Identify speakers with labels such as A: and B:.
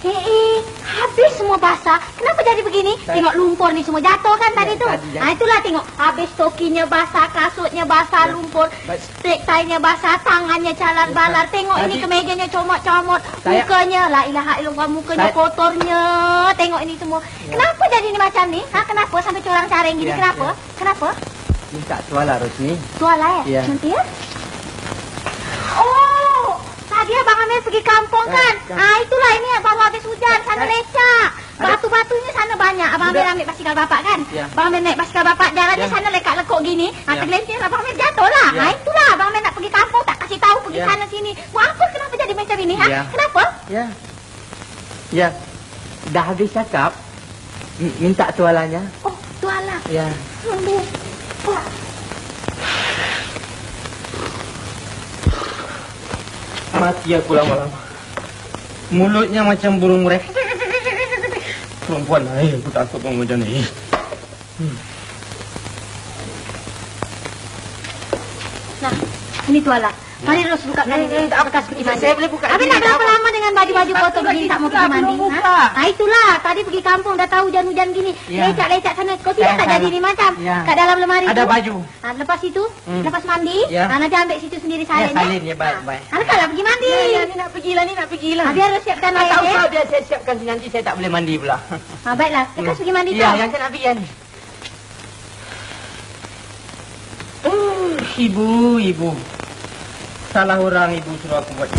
A: Eh, eh, habis semua basah. Kenapa jadi begini?
B: Saya-
A: Tengok lumpur ni semua jatuh kan tadi
B: Ya,
A: tu.
B: tadi jatuh.
A: Ah itulah tengok. Habis tokinya basah, kasutnya basah,
B: Ya.
A: lumpur. Tie-nya basah, tangannya calar balar. Tengok ini
B: Tadi-
A: kemejanya comot-comot. Mukanya, la ilaha illallah, mukanya
B: Saya-
A: kotornya. Tengok ini semua. Kenapa jadi ni macam ni? Ha, kenapa sampai corang caring gini?
B: Ya,
A: Kenapa?
B: ya.
A: Kenapa?
B: Minta suala Rosni.
A: Tuala ya?
B: Ya.
A: Nanti ya? Oh, tadi abang Amir pergi kampung
B: Eh,
A: kan?
B: kan.
A: Ah, itulah ini baru habis hujan, sana lecak. Batu-batunya sana banyak. Abang Amir ambil basikal bapak kan?
B: Ya.
A: Abang Amir naik basikal bapak, jalannya
B: Ya.
A: sana lekak-lekuk gini. Ah,
B: Ya.
A: tergelincir abang Amir jatuh lah.
B: Ya.
A: Ah, itulah abang Amir nak pergi kampung, tak kasih tahu pergi
B: Ya.
A: sana sini. Buat apa kenapa jadi macam ini? Ha?
B: Ya.
A: Kenapa?
B: Ya. Ya. Dah habis cakap. M- minta sualanya.
A: Oh, tuala.
B: Ya.
A: Aduh. Oh.
B: Mati aku lama-lama. Mulutnya macam burung merek. Perempuan lain, aku takut kamu macam ni.
A: Nah, ini tuala. Mari Ros buka kan
B: Eh, eh, tak apa.
A: bekas pergi mandi.
B: Saya boleh buka
A: Habis
B: sini,
A: nak berapa
B: apa.
A: lama dengan baju-baju kotor begini tak mau pergi mandi? ha? Ah itulah, tadi pergi kampung dah tahu hujan-hujan gini.
B: Ya.
A: Lecak-lecak sana. Kau tidak
B: Saya
A: tak jadi ni macam?
B: Ya.
A: Kat dalam lemari
B: Ada
A: tu.
B: baju.
A: Ah, lepas itu,
B: Hmm.
A: lepas mandi,
B: Ya.
A: ah, nanti ambil situ sendiri
B: Ya,
A: salin.
B: salin ya, baik, baik.
A: Ah, lekatlah pergi mandi.
B: Ya, ya, ni nak pergi lah, ni nak pergi lah.
A: Ah, biar Ros siapkan
B: Tak
A: air.
B: tahu
A: ya.
B: kau biar saya siapkan sini nanti saya tak boleh mandi pula.
A: Ah, baiklah, lekas pergi mandi
B: Ya,
A: tau.
B: yang saya nak pergi ni. Uh, ibu, ibu. Salah orang ibu suruh aku buat.